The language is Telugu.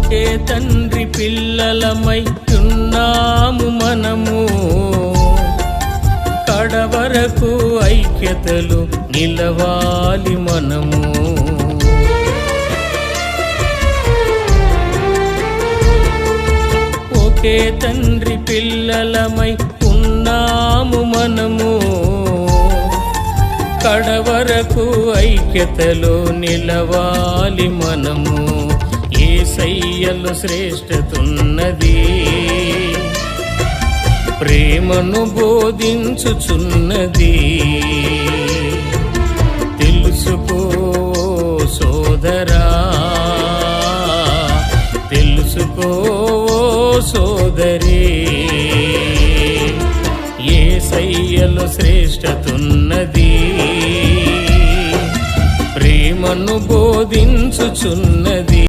ఒకే తండ్రి పిల్లలమైతున్నాము మనము. కడవరకు ఐక్యతలు నిలవాలి మనము. ఒకే తండ్రి పిల్లలమై ఉన్నాము మనము. కడవరకు ఐక్యతలో నిలవాలి మనము. సయ్యలు శ్రేష్టతున్నది ప్రేమను బోధించుచున్నది. తెలుసుకో సోదరా. తెలుసుకో సోదరి. ఏ సయ్యలు శ్రేష్టతున్నది ప్రేమను బోధించుచున్నది.